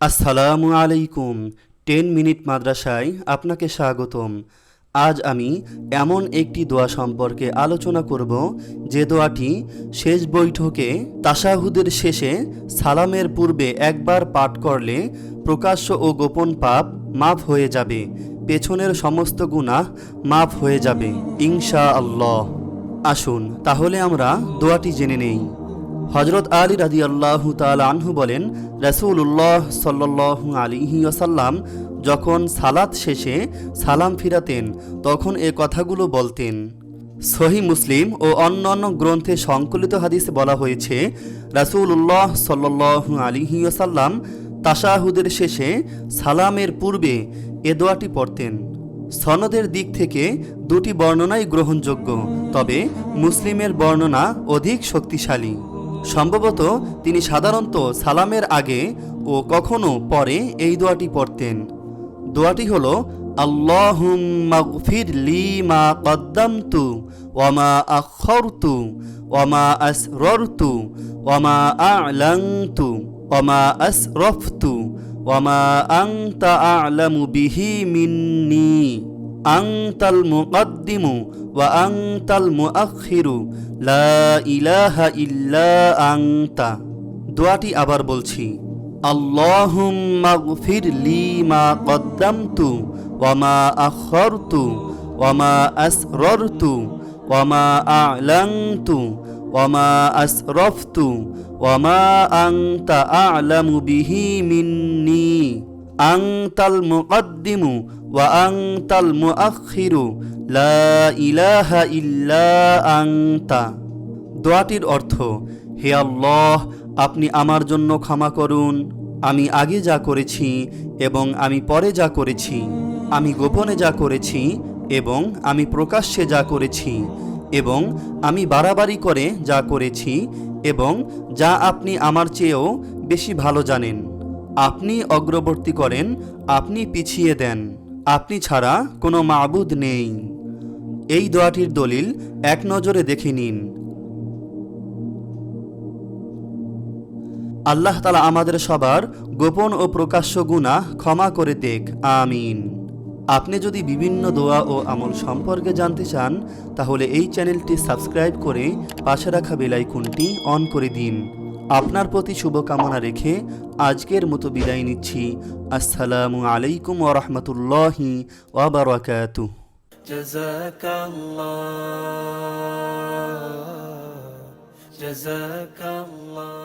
আসসালামু আলাইকুম। Ten minute মাদ্রাসায় আপনাকে স্বাগতম। আজ আমি এমন একটি দোয়া সম্পর্কে আলোচনা করব যে দোয়াটি শেষ বৈঠকে তাসাহুদের শেষে সালামের পূর্বে একবার পাঠ করলে প্রকাশ্য ও গোপন পাপ মাফ হয়ে যাবে, পেছনের সমস্ত গুনাহ মাফ হয়ে যাবে ইনশা আল্লাহ আসুন, তাহলে আমরা দোয়াটি জেনে নেই। হজরত আলী রাজি আল্লাহ আনহু বলেন রসুল্লাহ সাল্লাহ আলিহি আসাল্লাম যখন সালাত শেষে সালাম ফিরাতেন, তখন এ কথাগুলো বলতেন। সহি মুসলিম ও অন্যান্য গ্রন্থে সংকলিত হাদিসে বলা হয়েছে, রাসূলুল্লাহ সাল্লাহ আলিহি আসাল্লাম তাশাহুদের শেষে সালামের পূর্বে এ দোয়াটি পড়তেন। সনদের দিক থেকে দুটি বর্ণনাই গ্রহণযোগ্য, তবে মুসলিমের বর্ণনা অধিক শক্তিশালী। সম্ভবত তিনি সাধারণত সালামের আগে ও কখনো পরে এই দোয়াটি পড়তেন। দোয়াটি হল কদ্দামতু ওয়ামা আখরতু ওয়ামা আসররতু ওয়ামা আংতাল মুকদ্দিমু ওয়া আংতাল মুআখিরু, লা ইলাহা ইল্লা আংতা। দোয়াটি আবার বলছি, আল্লাহুম্মা গফির লি মা কদ্দামতু ওয়া মা আখরতু ওয়া মা আসররতু ওয়া মা আ'লানতু ওয়া মা আসরফতু ওয়া মা আনতা আ'লামু বিহি মিন্নি। আংতাল মুকদ্দিমু ওয়া আংতাল মুআখিরু লা ইলাহা ইল্লা আংতা দোয়াটির অর্থ, হে আল্লাহ, আপনি আমার জন্য ক্ষমা করুন। আমি আগে যা করেছি এবং আমি পরে যা করেছি, আমি গোপনে যা করেছি এবং আমি প্রকাশ্যে যা করেছি এবং আমি বাড়াবাড়ি করে যা করেছি এবং যা আপনি আমার চেয়েও বেশি ভালো জানেন। আপনি অগ্রবর্তী করেন, আপনি পিছিয়ে দেন। আপনি ছাড়া কোনো মাবুদ নেই। এই দোয়াটির দলিল এক নজরে দেখে নিন। আল্লাহ তালা আমাদের সবার গোপন ও প্রকাশ্য গুণা ক্ষমা করে দেখ আমিন। আপনি যদি বিভিন্ন দোয়া ও আমল সম্পর্কে জানতে চান, তাহলে এই চ্যানেলটি সাবস্ক্রাইব করে পাশে রাখা বেলাইকুনটি অন করে দিন। আপনার প্রতি শুভকামনা রেখে আজকের মতো বিদায় নিচ্ছি আসসালামু আলাইকুম ওরহমতুল্লাহি ওবরাকাতুহ جزاك الله جزاك الله